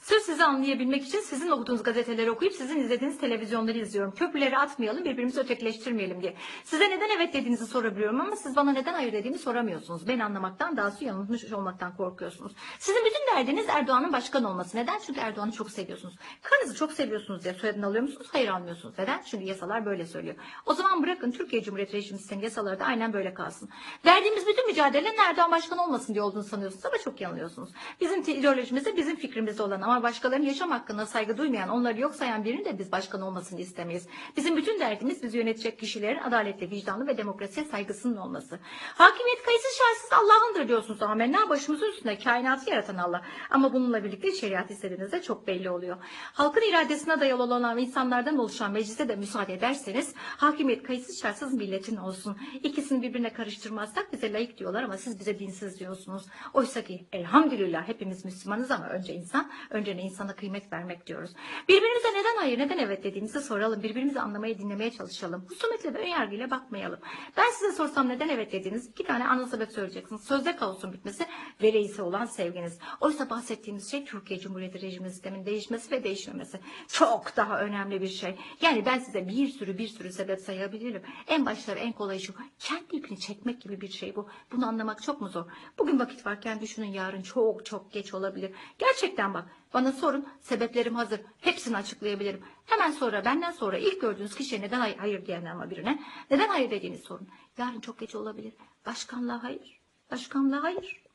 Sırf sizi anlayabilmek için sizin okuduğunuz gazeteleri okuyup sizin izlediğiniz televizyonları izliyorum. Köprüleri atmayalım, birbirimizi ötekileştirmeyelim diye. Size neden evet dediğinizi sorabiliyorum ama siz bana neden hayır dediğimi soramıyorsunuz. Beni anlamaktan, daha yanılmış olmaktan korkuyorsunuz. Sizin bütün derdiniz Erdoğan'ın başkan olması. Neden? Çünkü Erdoğan'ı çok seviyorsunuz. Karınızı çok seviyorsunuz diye soyadını alıyor musunuz? Hayır almıyorsunuz. Neden? Çünkü yasalar böyle söylüyor. O zaman bırakın Türkiye Cumhuriyeti rejimi sistemi yasaları da aynen böyle kalsın. Verdiğimiz bütün mücadelenin Erdoğan başkan olmasın diye olduğunu sanıyorsunuz ama çok yanılıyorsunuz. Bizim ideolojimizde bizim fikrimizde olan ama başkalarının yaşam hakkına saygı duymayan, onları yok sayan birinin de biz başkan olmasını istemeyiz. Bizim bütün derdimiz bizi yönetecek kişilerin adaletli, vicdanlı ve demokrasiye saygısının olması. Hakimiyet kayıtsız şartsız Allah'ındır diyorsunuz amenna başımızın üstünde kainatı yaratan Allah. Ama bununla birlikte şeriat istediğinizde çok belli oluyor. Halkın iradesine dayalı olan insanlardan oluşan meclise de müsaade ederseniz hakimiyet kayıtsız şartsız milletin olsun. İkisini birbirine karıştırmazsak bize layık diyorlar ama siz bize dinsiz diyorsunuz. Oysa ki elhamdülillah hepimiz Müslümanız ama önce insan, önce ne insana kıymet vermek diyoruz. Birbirimize neden hayır, neden evet dediğimizi soralım. Birbirimizi anlamaya, dinlemeye çalışalım. Husumetle ve önyargıyla bakmayalım. Ben size sorsam neden evet dediğiniz iki tane ana sebep söyleyeceksiniz. Sözde kaosun bitmesi ve reise olan sevginiz. Oysa bahsettiğimiz şey Türkiye Cumhuriyeti rejimi sistemin değişmesi ve değişmemesi. Çok daha önemli bir şey. Yani ben size bir sürü bir sürü sebep sayabilirim. En başları en kolayı şu. Kendi ipini çekmek gibi bir şey bu. Bunu anlamak çok mu zor? Bugün vakit varken düşünün yarın çok çok geç olabilir. Gerçekten bak bana sorun sebeplerim hazır. Hepsini açıklayabilirim. Hemen sonra benden sonra ilk gördüğünüz kişiye neden hay- hayır diyen ama birine neden hayır dediğini sorun. Yarın çok geç olabilir. Başkanlığa hayır. Başkanlığa hayır.